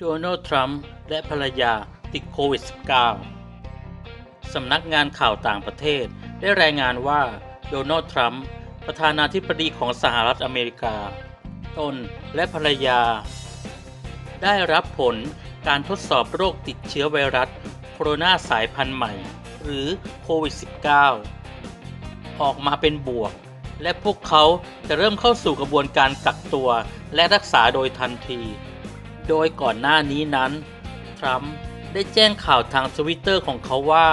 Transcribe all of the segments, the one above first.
โดนัลด์ ทรัมป์ และภรรยาติดโควิด -19 สำนักงานข่าวต่างประเทศได้รายงานว่า โดนัลด์ ทรัมป์ ประธานาธิบดีของสหรัฐอเมริกา ตนและภรรยา ได้รับผลการทดสอบโรคติดเชื้อไวรัสโคโรนาสายพันธุ์ใหม่ หรือโควิด -19 ออกมาเป็นบวก และพวกเขาจะเริ่มเข้าสู่กระบวนการกักตัวและรักษาโดยทันที โดยก่อนหน้านี้นั้น ทรัมป์ได้แจ้งข่าวทางทวิตเตอร์ของเขาว่า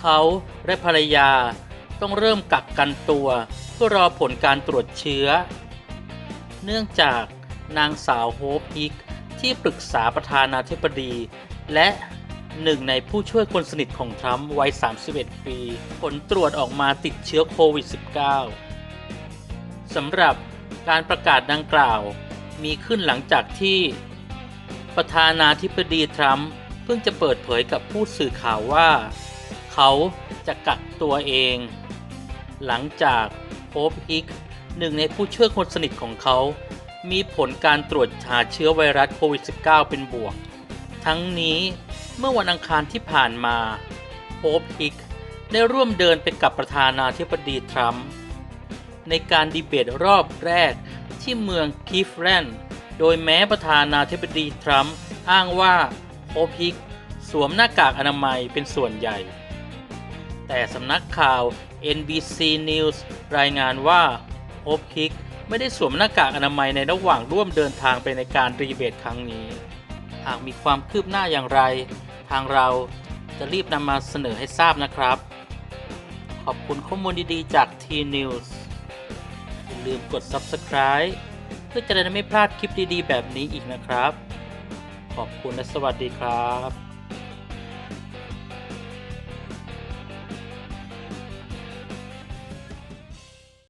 เขาและภรรยาต้องเริ่มกักกันตัว เพื่อรอผลการตรวจเชื้อ เนื่องจากนางสาวโฮปฮิกที่ปรึกษาประธานาธิบดี และหนึ่งในผู้ช่วยคนสนิทของทรัมป์วัย 31 ปี ผลตรวจออกมาติดเชื้อโควิด -19 สำหรับการประกาศดังกล่าว มีขึ้นหลังจากที่ ประธานาธิบดีทรัมป์เพิ่งจะเปิดเผยกับผู้สื่อข่าวว่า เขาจะกักตัวเอง หลังจากโฮปฮิกหนึ่งในผู้ช่วยคนสนิทของเขา มีผลการตรวจหาเชื้อไวรัสโควิด -19 เป็นบวก ทั้งนี้เมื่อวันอังคารที่ผ่านมาโฮปฮิกได้ร่วมเดินไปกับประธานาธิบดีทรัมป์ในการดีเบตรอบแรก ที่เมืองคีฟแลนด์ โดยแม้ประธานาธิบดีทรัมป์อ้างว่าโฮปฮิกสวมหน้ากากอนามัยเป็นส่วนใหญ่ แต่สำนักข่าว NBC News รายงานว่าโฮปฮิกไม่ได้สวมหน้ากากอนามัยในระหว่างร่วมเดินทางไปในการรีเบตครั้งนี้ หากมีความคืบหน้าอย่างไร ทางเราจะรีบนำมาเสนอให้ทราบนะครับ ขอบคุณข้อมูลดีๆจาก T News ลืมกด Subscribe เพื่อจะได้ไม่พลาดคลิปดีๆ แบบนี้อีกนะครับ ขอบคุณและสวัสดีครับ